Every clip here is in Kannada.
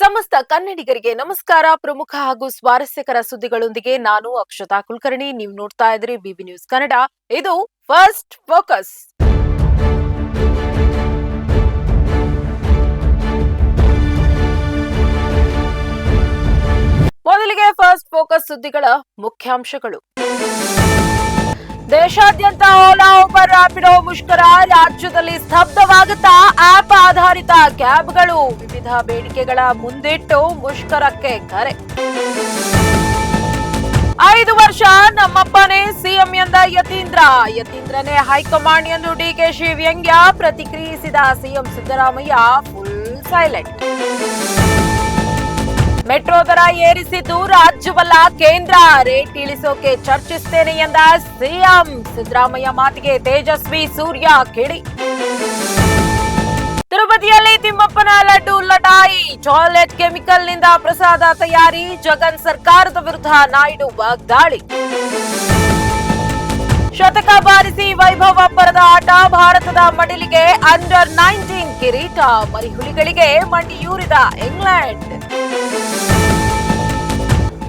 ಸಮಸ್ತ ಕನ್ನಡಿಗರಿಗೆ ನಮಸ್ಕಾರ. ಪ್ರಮುಖ ಹಾಗೂ ಸ್ವಾರಸ್ಯಕರ ಸುದ್ದಿಗಳೊಂದಿಗೆ ನಾನು ಅಕ್ಷತಾ ಕುಲಕರ್ಣಿ. ನೀವು ನೋಡ್ತಾ ಇದ್ರಿ ಬಿಬಿ ನ್ಯೂಸ್ ಕನ್ನಡ. ಇದು ಫಸ್ಟ್ ಫೋಕಸ್. ಮೊದಲಿಗೆ ಫಸ್ಟ್ ಫೋಕಸ್ ಸುದ್ದಿಗಳ ಮುಖ್ಯಾಂಶಗಳು. ದೇಶಾದ್ಯಂತ ಓಲಾ ಉಬರ್ ರ್ಯಾಪಿಡೋ ಮುಷ್ಕರ ರಾಜ್ಯದಲ್ಲಿ ಸ್ತಬ್ಧವಾಗುತ್ತಾ ಆಪ್ ಆಧಾರಿತ ಕ್ಯಾಬ್ಗಳು ವಿವಿಧ ಬೇಡಿಕೆಗಳ ಮುಂದಿಟ್ಟು ಮುಷ್ಕರಕ್ಕೆ ಕರೆ. ಐದು ವರ್ಷ ನಮ್ಮಪ್ಪನೇ ಸಿಎಂ ಎಂದ ಯತೀಂದ್ರ. ಯತೀಂದ್ರನೇ ಹೈಕಮಾಂಡ್ ಎಂದು ಡಿಕೆಶಿ ವ್ಯಂಗ್ಯ ಪ್ರತಿಕ್ರಿಯಿಸಿದ CM Siddaramaiah full silent metro ದರ ಏರಿಸಿದ್ದು ರಾಜ್ಯವಲ್ಲ ಕೇಂದ್ರ. ರೇಟ್ ಇಳಿಸೋಕೆ ಚರ್ಚಿಸ್ತೇನೆ ಎಂದ ಸಿಎಂ. ಸಿದ್ದರಾಮಯ್ಯ ಮಾತಿಗೆ ತೇಜಸ್ವಿ ಸೂರ್ಯ ಕಿಡಿ ತಿರುಪತಿಯಲ್ಲಿ ತಿಮ್ಮಪ್ಪನ ಲಡ್ಡು ಲಟಾಯಿ. ಚಾಲೆಟ್ ಕೆಮಿಕಲ್ನಿಂದ ಪ್ರಸಾದ ತಯಾರಿ. ಜಗನ್ ಸರ್ಕಾರದ ವಿರುದ್ಧ ನಾಯ್ಡು ವಾಗ್ದಾಳಿ. ಶತಕ ಬಾರಿಸಿ ವೈಭವ ಪರದ ಆಟ. ಭಾರತದ ಮಡಿಲಿಗೆ ಅಂಡರ್ ನೈನ್ಟೀನ್ ಕಿರೀಟ. ಮರಿಹುಲಿಗಳಿಗೆ ಮಂಡಿಯೂರಿದ ಇಂಗ್ಲೆಂಡ್.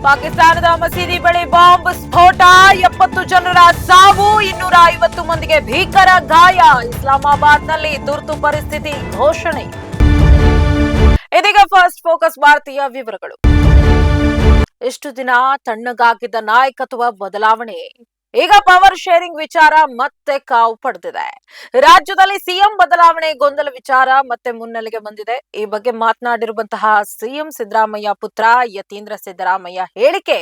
ಪಾಕಿಸ್ತಾನದ ಮಸೀದಿ ಬಳಿ ಬಾಂಬ್ ಸ್ಫೋಟ. ಎಪ್ಪತ್ತು ಜನರ ಸಾವು ಇನ್ನೂರ ಐವತ್ತು ಮಂದಿಗೆ ಭೀಕರ ಗಾಯ. ಇಸ್ಲಾಮಾಬಾದ್ನಲ್ಲಿ ತುರ್ತು ಪರಿಸ್ಥಿತಿ ಘೋಷಣೆ. ಇದೀಗ ಫಸ್ಟ್ ಫೋಕಸ್ ಭಾರತೀಯ ವಿವರಗಳು. ಇಷ್ಟು ದಿನ ತಣ್ಣಗಾಗಿದ್ದ ನಾಯಕತ್ವ ಬದಲಾವಣೆ? ಈಗ ಪವರ್ ಶೇರಿಂಗ್ ವಿಚಾರ ಮತ್ತೆ ಕಾವು ಪಡೆದಿದೆ. ರಾಜ್ಯದಲ್ಲಿ ಸಿಎಂ ಬದಲಾವಣೆ ಗೊಂದಲ ವಿಚಾರ ಮತ್ತೆ ಮುನ್ನೆಲೆಗೆ ಬಂದಿದೆ. ಈ ಬಗ್ಗೆ ಮಾತನಾಡಿರುವಂತಹ ಸಿಎಂ ಸಿದ್ದರಾಮಯ್ಯ ಪುತ್ರ ಯತೀಂದ್ರ ಸಿದ್ದರಾಮಯ್ಯ ಹೇಳಿಕೆ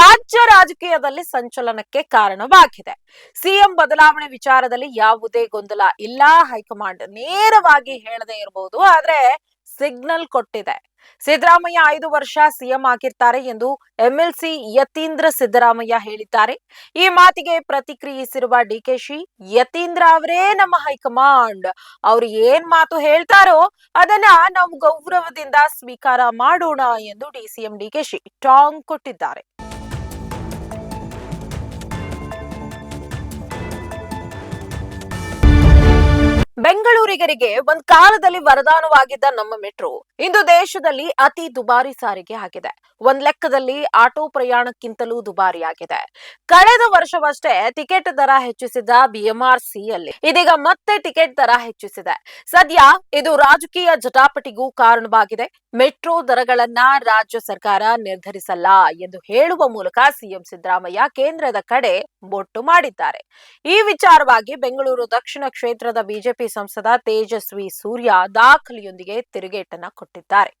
ರಾಜ್ಯ ರಾಜಕೀಯದಲ್ಲಿ ಸಂಚಲನಕ್ಕೆ ಕಾರಣವಾಗಿದೆ. ಸಿಎಂ ಬದಲಾವಣೆ ವಿಚಾರದಲ್ಲಿ ಯಾವುದೇ ಗೊಂದಲ ಇಲ್ಲ. ಹೈಕಮಾಂಡ್ ನೇರವಾಗಿ ಹೇಳದೇ ಇರಬಹುದು ಆದ್ರೆ ಸಿಗ್ನಲ್ ಕೊಟ್ಟಿದೆ. ಸಿದ್ದರಾಮಯ್ಯ ಐದು ವರ್ಷ ಸಿಎಂ ಆಗಿರ್ತಾರೆ ಎಂದು ಎಂಎಲ್ಸಿ ಯತೀಂದ್ರ ಸಿದ್ದರಾಮಯ್ಯ ಹೇಳಿದ್ದಾರೆ. ಈ ಮಾತಿಗೆ ಪ್ರತಿಕ್ರಿಯಿಸಿರುವ ಡಿಕೆಶಿ ಯತೀಂದ್ರ ಅವರೇ ನಮ್ಮ ಹೈಕಮಾಂಡ್. ಅವ್ರು ಏನ್ ಮಾತು ಹೇಳ್ತಾರೋ ಅದನ್ನ ನಾವು ಗೌರವದಿಂದ ಸ್ವೀಕಾರ ಮಾಡೋಣ ಎಂದು ಡಿಸಿಎಂ ಡಿಕೆಶಿ ಟಾಂಗ್ ಕೊಟ್ಟಿದ್ದಾರೆ. ಬೆಂಗಳೂರಿಗರಿಗೆ ಒಂದ್ ಕಾಲದಲ್ಲಿ ವರದಾನವಾಗಿದ್ದ ನಮ್ಮ ಮೆಟ್ರೋ ಇಂದು ದೇಶದಲ್ಲಿ ಅತಿ ದುಬಾರಿ ಸಾರಿಗೆ ಆಗಿದೆ. ಒಂದ್ ಲೆಕ್ಕದಲ್ಲಿ ಆಟೋ ಪ್ರಯಾಣಕ್ಕಿಂತಲೂ ದುಬಾರಿಯಾಗಿದೆ ಕಳೆದ ವರ್ಷವಷ್ಟೇ ಟಿಕೆಟ್ ದರ ಹೆಚ್ಚಿಸಿದ ಬಿಎಂಆರ್ಸಿ ಅಲ್ಲಿ ಇದೀಗ ಮತ್ತೆ ಟಿಕೆಟ್ ದರ ಹೆಚ್ಚಿಸಿದೆ. ಸದ್ಯ ಇದು ರಾಜಕೀಯ ಜಟಾಪಟಿಗೂ ಕಾರಣವಾಗಿದೆ. ಮೆಟ್ರೋ ದರಗಳನ್ನ ರಾಜ್ಯ ಸರ್ಕಾರ ನಿರ್ಧರಿಸಲ್ಲ ಎಂದು ಹೇಳುವ ಮೂಲಕ ಸಿಎಂ ಸಿದ್ದರಾಮಯ್ಯ ಕೇಂದ್ರದ ಕಡೆ ಬೊಟ್ಟು ಮಾಡಿದ್ದಾರೆ. ಈ ವಿಚಾರವಾಗಿ ಬೆಂಗಳೂರು ದಕ್ಷಿಣ ಕ್ಷೇತ್ರದ ಬಿಜೆಪಿ ಸಂಸದ ತೇಜಸ್ವಿ ಸೂರ್ಯ ದಾಖಲೆಯೊಂದಿಗೆ ತಿರುಗೇಟನ್ನ ಕೊಟ್ಟಿದ್ದಾರೆ.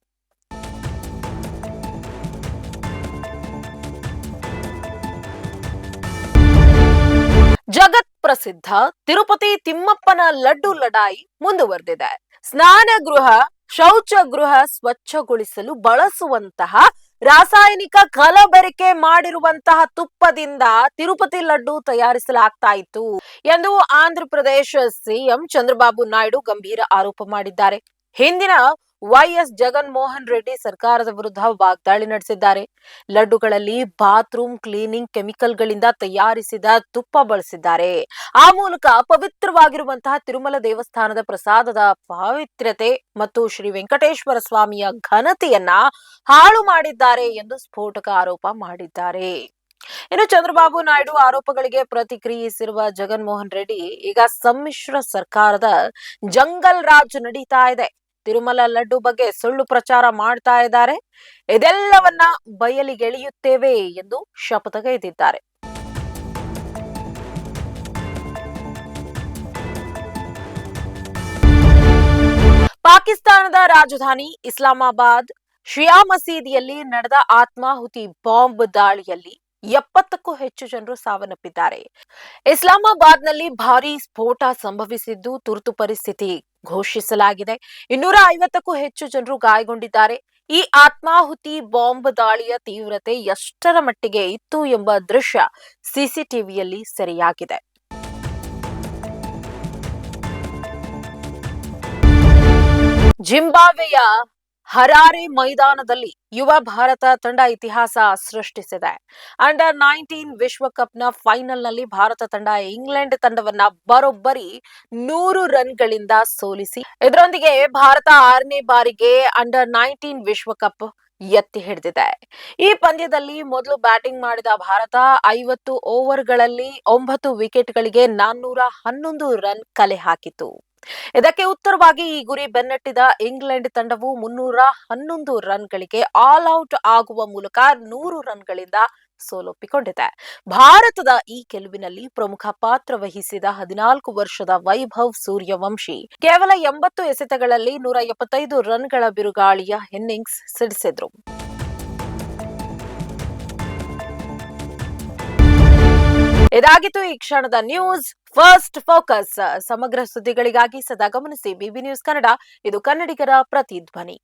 ಜಗತ್ ಪ್ರಸಿದ್ಧ ತಿರುಪತಿ ತಿಮ್ಮಪ್ಪನ ಲಡ್ಡು ಲಡಾಯಿ ಮುಂದುವರೆದಿದೆ. ಸ್ನಾನ ಗೃಹ ಶೌಚ ಗೃಹ ಸ್ವಚ್ಛಗೊಳಿಸಲು ಬಳಸುವಂತಹ ರಾಸಾಯನಿಕ ಕಲಬೆರಕೆ ಮಾಡಿರುವಂತಹ ತುಪ್ಪದಿಂದ ತಿರುಪತಿ ಲಡ್ಡು ತಯಾರಿಸಲಾಗ್ತಾ ಇತ್ತು ಎಂದು ಆಂಧ್ರ ಪ್ರದೇಶ ಸಿಎಂ ಚಂದ್ರಬಾಬು ನಾಯ್ಡು ಗಂಭೀರ ಆರೋಪ ಮಾಡಿದ್ದಾರೆ. ಹಿಂದಿನ ವೈಎಸ್ ಜಗನ್ ಮೋಹನ್ ರೆಡ್ಡಿ ಸರ್ಕಾರದ ವಿರುದ್ಧ ವಾಗ್ದಾಳಿ ನಡೆಸಿದ್ದಾರೆ. ಲಡ್ಡುಗಳಲ್ಲಿ ಬಾತ್ರೂಮ್ ಕ್ಲೀನಿಂಗ್ ಕೆಮಿಕಲ್ಗಳಿಂದ ತಯಾರಿಸಿದ ತುಪ್ಪ ಬಳಸಿದ್ದಾರೆ. ಆ ಮೂಲಕ ಪವಿತ್ರವಾಗಿರುವಂತಹ ತಿರುಮಲ ದೇವಸ್ಥಾನದ ಪ್ರಸಾದದ ಪಾವಿತ್ರ್ಯತೆ ಮತ್ತು ಶ್ರೀ ವೆಂಕಟೇಶ್ವರ ಸ್ವಾಮಿಯ ಘನತೆಯನ್ನ ಹಾಳು ಮಾಡಿದ್ದಾರೆ ಎಂದು ಸ್ಫೋಟಕ ಆರೋಪ ಮಾಡಿದ್ದಾರೆ. ಇನ್ನು ಚಂದ್ರಬಾಬು ನಾಯ್ಡು ಆರೋಪಗಳಿಗೆ ಪ್ರತಿಕ್ರಿಯಿಸಿರುವ ಜಗನ್ಮೋಹನ್ ರೆಡ್ಡಿ, ಈಗ ಸಮ್ಮಿಶ್ರ ಸರ್ಕಾರದ ಜಂಗಲ್ ರಾಜ್ ನಡೀತಾ ಇದೆ. ತಿರುಮಲ ಲಡ್ಡು ಬಗ್ಗೆ ಸುಳ್ಳು ಪ್ರಚಾರ ಮಾಡ್ತಾ ಇದ್ದಾರೆ. ಇದೆಲ್ಲವನ್ನ ಬಯಲಿಗೆಳೆಯುತ್ತೇವೆ ಎಂದು ಶಪಥಗೈದಿದ್ದಾರೆ ಪಾಕಿಸ್ತಾನದ ರಾಜಧಾನಿ ಇಸ್ಲಾಮಾಬಾದ್, ಶಿಯಾ ಮಸೀದಿಯಲ್ಲಿ ನಡೆದ ಆತ್ಮಾಹುತಿ ಬಾಂಬ್ ದಾಳಿಯಲ್ಲಿ ಎಪ್ಪತ್ತಕ್ಕೂ ಹೆಚ್ಚು ಜನರು ಸಾವನ್ನಪ್ಪಿದ್ದಾರೆ. ಇಸ್ಲಾಮಾಬಾದ್ನಲ್ಲಿ ಭಾರೀ ಸ್ಫೋಟ ಸಂಭವಿಸಿದ್ದು ತುರ್ತು ಪರಿಸ್ಥಿತಿ ಘೋಷಿಸಲಾಗಿದೆ. ಇನ್ನೂರ ಐವತ್ತಕ್ಕೂ ಹೆಚ್ಚು ಜನರು ಗಾಯಗೊಂಡಿದ್ದಾರೆ. ಈ ಆತ್ಮಾಹುತಿ ಬಾಂಬ್ ದಾಳಿಯ ತೀವ್ರತೆ ಎಷ್ಟರ ಮಟ್ಟಿಗೆ ಇತ್ತು ಎಂಬ ದೃಶ್ಯ ಸಿಸಿಟಿವಿಯಲ್ಲಿ ಸೆರೆಯಾಗಿದೆ. ಜಿಂಬಾಬ್ವೆಯ ಹರಾರೆ ಮೈದಾನದಲ್ಲಿ ಯುವ ಭಾರತ ತಂಡ ಇತಿಹಾಸ ಸೃಷ್ಟಿಸಿದೆ. ಅಂಡರ್ ನೈನ್ಟೀನ್ ವಿಶ್ವಕಪ್ನ ಫೈನಲ್ನಲ್ಲಿ ಭಾರತ ತಂಡ ಇಂಗ್ಲೆಂಡ್ ತಂಡವನ್ನ ಬರೋಬ್ಬರಿ ನೂರು ರನ್ಗಳಿಂದ ಸೋಲಿಸಿ, ಇದರೊಂದಿಗೆ ಭಾರತ ಆರನೇ ಬಾರಿಗೆ ಅಂಡರ್ ನೈನ್ಟೀನ್ ವಿಶ್ವಕಪ್ ಎತ್ತಿ ಹಿಡಿದಿದೆ. ಈ ಪಂದ್ಯದಲ್ಲಿ ಮೊದಲು ಬ್ಯಾಟಿಂಗ್ ಮಾಡಿದ ಭಾರತ ಐವತ್ತು ಓವರ್ಗಳಲ್ಲಿ ಒಂಬತ್ತು ವಿಕೆಟ್ಗಳಿಗೆ ನಾನ್ನೂರ ಹನ್ನೊಂದು ರನ್ ಕಲೆ ಹಾಕಿತು. ಇದಕ್ಕೆ ಉತ್ತರವಾಗಿ ಈ ಗುರಿ ಬೆನ್ನಟ್ಟಿದ ಇಂಗ್ಲೆಂಡ್ ತಂಡವು ಮುನ್ನೂರ ಹನ್ನೊಂದು ರನ್ಗಳಿಗೆ ಆಲ್ ಔಟ್ ಆಗುವ ಮೂಲಕ ನೂರು ರನ್ಗಳಿಂದ ಸೋಲೊಪ್ಪಿಕೊಂಡಿದೆ. ಭಾರತದ ಈ ಗೆಲುವಿನಲ್ಲಿ ಪ್ರಮುಖ ಪಾತ್ರ ವಹಿಸಿದ ಹದಿನಾಲ್ಕು ವರ್ಷದ ವೈಭವ್ ಸೂರ್ಯವಂಶಿ ಕೇವಲ ಎಂಬತ್ತು ಎಸೆತಗಳಲ್ಲಿ ನೂರ ಎಪ್ಪತ್ತೈದು ರನ್ಗಳ ಬಿರುಗಾಳಿಯ ಇನ್ನಿಂಗ್ಸ್ ಸಿಡಿಸಿದ್ರು. ಇದಾಗಿತ್ತು ಈ ಕ್ಷಣದ ನ್ಯೂಸ್. ಫಸ್ಟ್ ಫೋಕಸ್ ಸಮಗ್ರ ಸುದ್ದಿಗಳಿಗಾಗಿ ಸದಾ ಗಮನಿಸಿ ಬಿಬಿ ನ್ಯೂಸ್ ಕನ್ನಡ ಇದು ಕನ್ನಡಿಗರ ಪ್ರತಿಧ್ವನಿ.